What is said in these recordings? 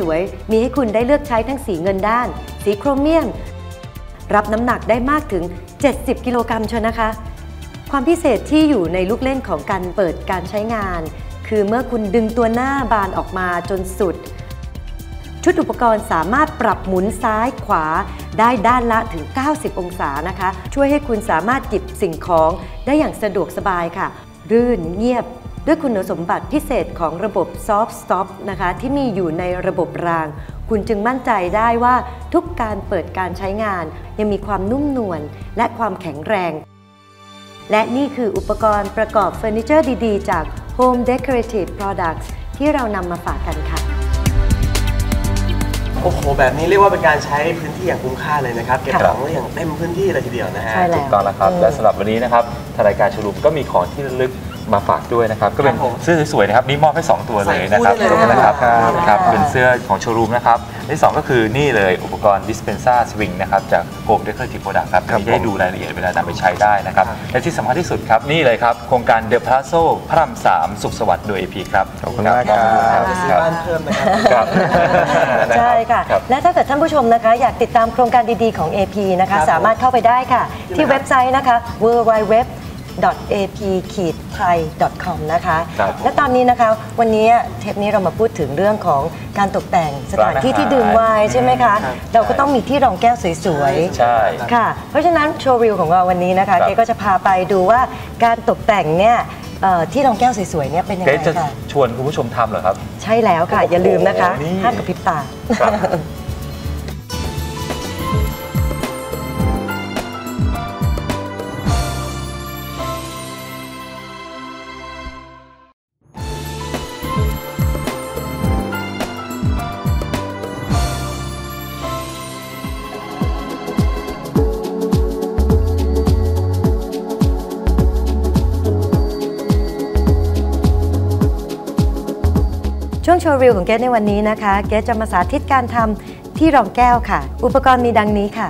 สวย มีให้คุณได้เลือกใช้ทั้งสีเงินด้าน สีโครเมียม รับน้ำหนักได้มากถึง 70 กิโลกรัมเชยวนะคะ ความพิเศษที่อยู่ในลูกเล่นของการเปิดการใช้งาน คือเมื่อคุณดึงตัวหน้าบานออกมาจนสุด ชุดอุปกรณ์สามารถปรับหมุนซ้ายขวาได้ด้านละถึง 90 องศานะคะ ช่วยให้คุณสามารถหยิบสิ่งของได้อย่างสะดวกสบายค่ะ รื่นเงียบ ด้วยคุณสมบัติพิเศษของระบบ Soft Stop นะคะที่มีอยู่ในระบบราง คุณจึงมั่นใจได้ว่าทุกการเปิดการใช้งาน ยังมีความนุ่มนวลและความแข็งแรง และนี่คืออุปกรณ์ประกอบเฟอร์นิเจอร์ดีๆ จาก Home Decorative Products ที่เรานำมาฝากกันค่ะโอ้โห แบบนี้เรียกว่าเป็นการใช้พื้นที่อย่างคุ้มค่าเลยนะครับ เก็บค่ะของได้อย่างเต็มพื้นที่เลยทีเดียวนะฮะ ใช่แล้ว ถูกต้องแล้วครับอืมและสำหรับวันนี้นะครับทางรายการโชว์รูมก็มีของที่ระลึก มาฝากด้วยนะครับ ก็เป็นครับผมเสื้อสวยๆนะครับนี่มอบให้ 2 ตัวเลยนะครับใส่คู่ได้เลยนะครับครับครับเป็นเสื้อของโชว์รูมนะครับและที่สองก็คือนี่เลยอุปกรณ์ dispenser swing นะครับจาก Home Decorative Product ครับครับที่ให้ผมดูรายละเอียดเวลานำไปใช้ได้นะครับ และที่สำคัญที่สุดครับ นี่เลยครับ โครงการ The Plazo พระรามสามสุขสวัสดิ์โดย AP ครับ ขอบคุณมากครับครับไปซื้อบ้านเพิ่มนะครับครับใช่ค่ะรับและถ้าเกิดท่านผู้ชมนะคะ อยากติดตามโครงการดีๆของ AP นะคะครับสามารถเข้าไปได้ค่ะ ที่ที่ไหนเว็บไซต์นะคะ www.ap-thai.com นะคะ ครับและตอนนี้นะคะ วันนี้เทปนี้เรามาพูดถึงเรื่องของการตกแต่งสถานที่ที่ดื่มไวน์ใช่ไหมคะ ครับ เราก็ต้องมีที่รองแก้วสวยๆ ใช่ ค่ะ เพราะฉะนั้นโชว์วิวของเราวันนี้นะคะ ครับ เจ๊ก็จะพาไปดูว่าการตกแต่งเนี่ยเอ่อที่รองแก้วสวยๆเนี่ยเป็นยังเกรไงซจะค่ะ ชวนคุณผู้ชมทำเหรอครับ ใช่แล้วค่ะ อย่าลืมนะคะโอ้โหนี่ ห้ามกระพริบตา ครับ ช่วงโชว์วิวของเกสในวันนี้นะคะ เกสจะมาสาธิตการทำที่รองแก้วค่ะ อุปกรณ์มีดังนี้ค่ะ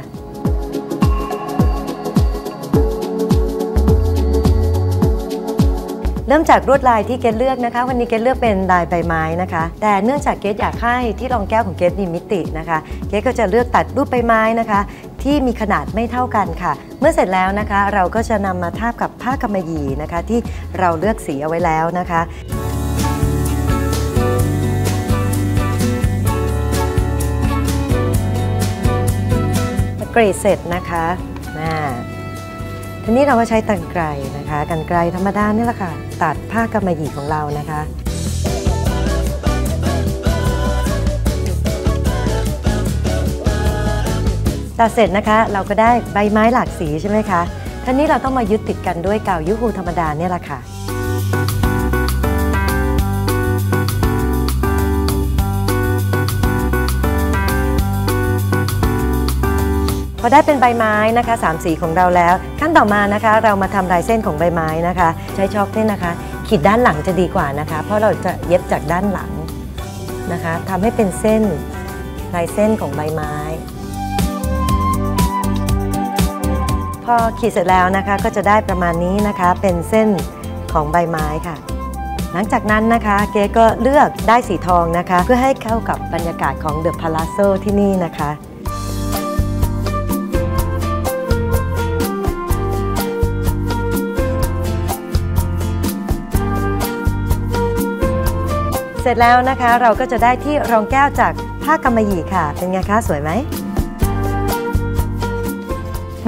เริ่มจากลวดลายที่เกสเลือกนะคะ วันนี้เกสเลือกเป็นลายใบไม้นะคะ แต่เนื่องจากเกสอยากให้ที่รองแก้วของเกสมีมิตินะคะ เกสก็จะเลือกตัดรูปใบไม้นะคะ ที่มีขนาดไม่เท่ากันค่ะ เมื่อเสร็จแล้วนะคะ เราก็จะนำมาทาบกับผ้ากำมะหยี่นะคะ ที่เราเลือกสีเอาไว้แล้วนะคะ กรีดเสร็จนะคะน่าทีนี้เราก็ใช้ตันไกรนะคะกันไกรธรรมดานี่แหละค่ะ ตัดผ้ากำมะหยี่ของเรานะคะตัดเสร็จนะคะเราก็ได้ใบไม้หลากสีใช่ไหมคะทีนี้เราต้องมายึดติดกันด้วยกาวยุฮูธรรมดาเนี่ยแหละค่ะ พอได้เป็นใบไม้นะคะสามสีของเราแล้ว ขั้นต่อมานะคะ เรามาทำลายเส้นของใบไม้นะคะ ใช้ช็อคเนี่ยนะคะ ขีดด้านหลังจะดีกว่านะคะ เพราะเราจะเย็บจากด้านหลังนะคะทำให้เป็นเส้นลายเส้นของใบไม้ พอขีดเสร็จแล้วนะคะก็จะได้ประมาณนี้นะคะเป็นเส้นของใบไม้ค่ะ หลังจากนั้นนะคะเก๋ก็เลือกได้สีทองนะคะ เพื่อให้เข้ากับบรรยากาศของเดอะพา a าโซที่นี่นะคะ เสร็จแล้วนะคะ เราก็จะได้ที่รองแก้วจากผ้ากำมะหยี่ค่ะ เป็นไงคะ สวยไหม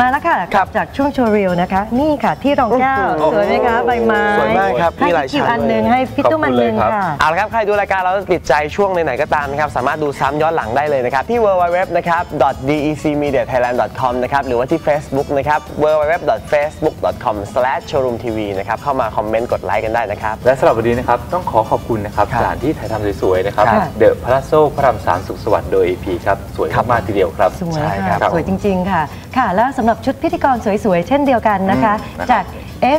มาแล้วค่ะครับจากช่วงโชว์รีวนะคะ นี่ค่ะที่รองแก้วโอ้โหสวยไหมคะใบไม้สวยมากครับให้มีหลายคิวชั้นอันหนึ่งเลยให้พี่ตุ้มอันหนึ่งขอบคุณเลยครับค่ะเอาละครับใครดูรายการเราแล้วติดใจช่วงไหนๆก็ตามนะครับสามารถดูซ้ำย้อนหลังได้เลยนะครับที่ www นะครับ decmediathailand.com นะครับหรือว่าที่ Facebook นะครับ www.facebook.com/showroomtv นะครับเข้ามาคอมเมนต์กดไลค์กันได้นะครับและสำหรับวันนี้นะครับต้องขอขอบคุณนะครับครับสถานที่ถ่ายทำสวยๆนะครับครับเดอะพาราโซพระรามสามสุขสวัสดิ์โดย AP ครับสวยมากๆทีเดียวครับสวยใช่ค่ะรับสวยจริง ๆค่ะค่ะแล้วสำหรับชุดพิธีกรสวยๆ เช่นเดียวกันนะคะอืมนะครับจาก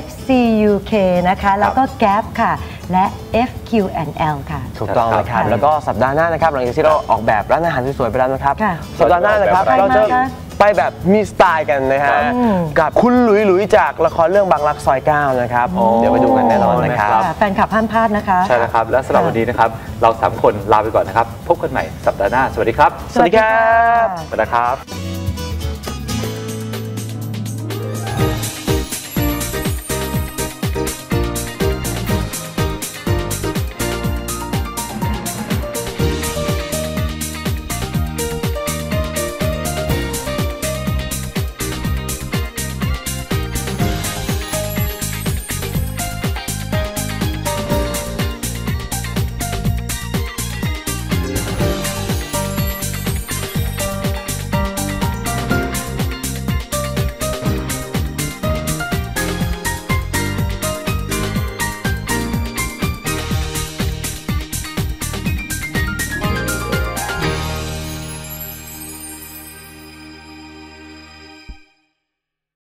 FCUK นะคะ แล้วก็ GAP ค่ะ และ FQNL ค่ะ ถูกต้องนะครับค่ะแล้วก็สัปดาห์หน้านะครับ หลังจากที่เราออกแบบร้านอาหารสวยๆไปแล้วนะครับ ค่ะสัปดาห์หน้านะครับใครเราจะมาคะไปแบบมีสไตล์กันนะฮะอืมกับคุณหลุยหลุยจากละครเรื่องบางรักซอยเก้านะครับ เดี๋ยวไปดูกันแน่นอนนะครับค่ะแฟนคลับห้ามพลาดนะคะ ใช่แล้วครับ และสำหรับวันนี้นะครับ เราสามคนลาไปก่อนนะครับ พบกันใหม่สัปดาห์หน้า สวัสดีครับ สวัสดีครับสวัสดีครับ